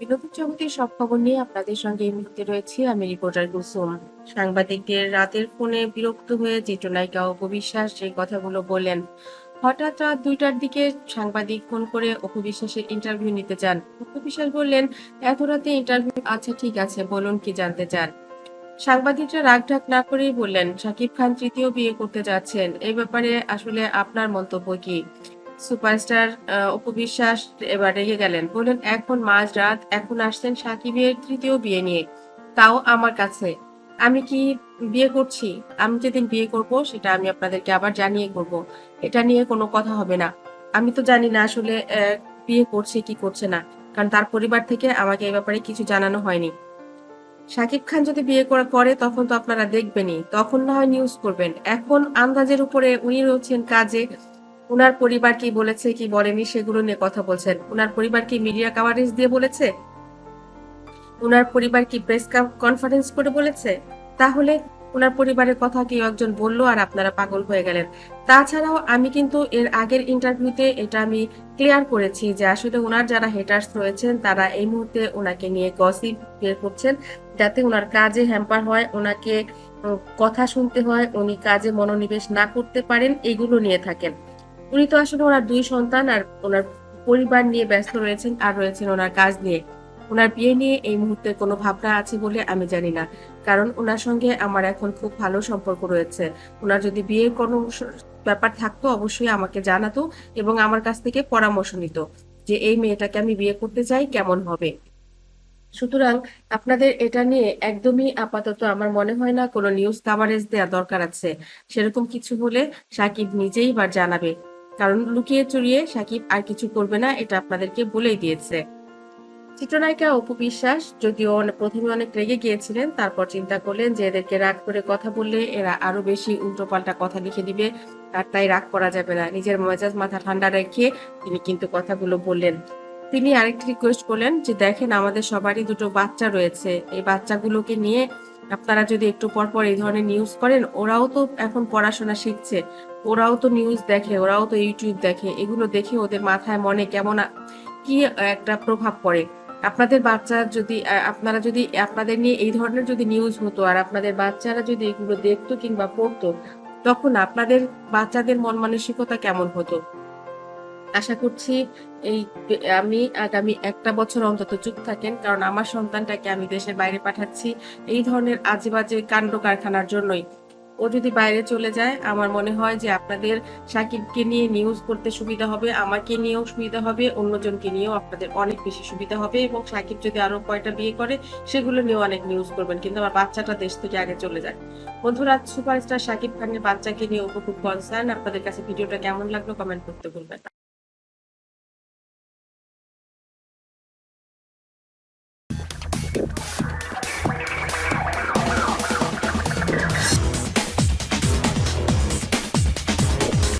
বিনোদন জগতের সব খবর নিয়ে আপনাদের সঙ্গে এই মুহূর্তে রয়েছে। আমি রিপোর্টার কুসুম। সাংবাদিকদের রাতের ফোনে বিরক্ত হয়ে চিত্রনায়িকা অপবিশ্বাস যে কথাগুলো বললেন। হঠাৎ রাত দুইটার দিকে সাংবাদিক ফোন করে অপু বিশ্বাসের ইন্টারভিউ নিতে চান অপু বিশ্বাস বললেন, এত রাতে ইন্টারভিউ? আচ্ছা ঠিক আছে, বলুন কি জানতে চান? সাংবাদিকরা রাগ ঢাক না করেই বললেন, শাকিব খান তৃতীয় বিয়ে করতে যাচ্ছেন। এই ব্যাপারে আসলে আপনার মন্তব্য কি? সুপারস্টার অপু বিশ্বাস এবার রেগে গেলেন। বললেন, এখন মাঝ রাত, এখন আসছেন সাকিবের তৃতীয় বিয়ে নিয়ে। তাও আমার কাছে। আমি কি বিয়ে করছি? আমি যেদিন বিয়ে করব, সেটা আমি আপনাদেরকে আবার জানিয়ে করব। এটা নিয়ে কোনো কথা হবে না। আমি তো জানি না আসলে বিয়ে করছে কি করছে না। কারণ তার পরিবার থেকে আমাকে এই ব্যাপারে কিছু জানানো হয়নি। শাকিব খান যদি বিয়ে করে করে তখন তো আপনারা দেখবেনই। তখন না হয় নিউজ করবেন। এখন আন্দাজের উপরে উনি রয়েছেন কাজে। উনার পরিবার কি বলেছে, কি বলেনি সেগুলো নিয়ে কথা বলছেন। উনার পরিবার কি মিডিয়া কাভারেজ দিয়ে বলেছে? উনার পরিবার কি প্রেস কনফারেন্স করে বলেছে? তাহলে উনার পরিবারের কথা কেউ একজন বলল আর আপনারা পাগল হয়ে গেলেন। তাছাড়াও আমি কিন্তু এর আগের ইন্টারভিউতে এটা আমি ক্লিয়ার করেছি যে আসলে ওনার যারা হেটার্স রয়েছেন, তারা এই মুহূর্তে ওনাকে নিয়ে গসিপ বের করছেন, যাতে ওনার কাজে হ্যাম্পার হয় ওনাকে কথা শুনতে হয়, উনি কাজে মনোনিবেশ না করতে পারেন, এগুলো নিয়ে থাকেন। উনি তো আসলে ওনার দুই সন্তান আর ওনার পরিবার নিয়ে ব্যস্ত রয়েছেন আর রয়েছেন ওনার কাজ নিয়ে। ওনার বিয়ে নিয়ে এই মুহূর্তে কোনো ভাবনা আছে বলে আমি জানি না, কারণ ওনার সঙ্গে আমার এখন খুব ভালো সম্পর্ক রয়েছে। ওনার যদি বিয়ের কোনো ব্যাপার থাকতো অবশ্যই আমাকে জানাতো এবং আমার কাছ থেকে পরামর্শ নিত যে এই মেয়েটাকে আমি বিয়ে করতে চাই, কেমন হবে? সুতরাং আপনাদের এটা নিয়ে একদমই আপাতত আমার মনে হয় না কোনো নিউজ কাভারেজ দেওয়া দরকার আছে। সেরকম কিছু হলে সাকিব নিজেই বা জানাবে। কারণ লুকিয়ে চুরিয়ে সাকিব আর কিছু করবে না, এটা আপনাদেরকে বলেই দিয়েছে। চিত্রনায়িকা অপু বিশ্বাস, যদিও প্রথমে অনেক রেগে গিয়েছিলেন, তারপর চিন্তা করলেন যে এদেরকে রাগ করে কথা বললে এরা আরও বেশি উল্টোপাল্টা কথা লিখে দিবে, আর তাই রাগ করা যাবে না। নিজের মেজাজ মাথা ঠান্ডা রেখে তিনি কিন্তু কথাগুলো বললেন। তিনি আরেকটি রিকোয়েস্ট করলেন যে, দেখেন, আমাদের সবারই দুটো বাচ্চা রয়েছে। এই বাচ্চাগুলোকে নিয়ে আপনারা যদি একটু পর পর এই ধরনের নিউজ করেন, ওরাও তো এখন পড়াশোনা শিখছে, ওরাও তো নিউজ দেখে, ওরাও তো ইউটিউব দেখে, এগুলো দেখে ওদের মাথায় মনে কেমন কি একটা প্রভাব পড়ে। আপনাদের বাচ্চা যদি আপনারা যদি, আপনাদের নিয়ে এই ধরনের যদি নিউজ হতো আর আপনাদের বাচ্চারা যদি এগুলো দেখতো কিংবা পড়তো, তখন আপনাদের বাচ্চাদের মন মানসিকতা কেমন হতো? আশা করছি এই, আমি আগামী একটা বছর অন্তত চুপ থাকেন, কারণ আমার সন্তানটাকে আমি দেশের বাইরে পাঠাচ্ছি এই ধরনের আজে বাজে কাণ্ড কারখানার জন্যই। ও যদি বাইরে চলে যায়, আমার মনে হয় যে আপনাদের সাকিবকে নিয়ে নিউজ করতে সুবিধা হবে, আমাকে নিয়েও সুবিধা হবে, অন্যজনকে নিয়েও আপনাদের অনেক বেশি সুবিধা হবে এবং সাকিব যদি আরও কয়টা বিয়ে করে, সেগুলো নিয়েও অনেক নিউজ করবেন, কিন্তু আমার বাচ্চাটা দেশ থেকে আগে চলে যায় বন্ধুরা, সুপারস্টার সাকিব খানের বাচ্চাকে নিয়ে খুব কনসার্ন আপনাদের কাছে ভিডিওটা কেমন লাগল কমেন্ট করতে ভুলবেন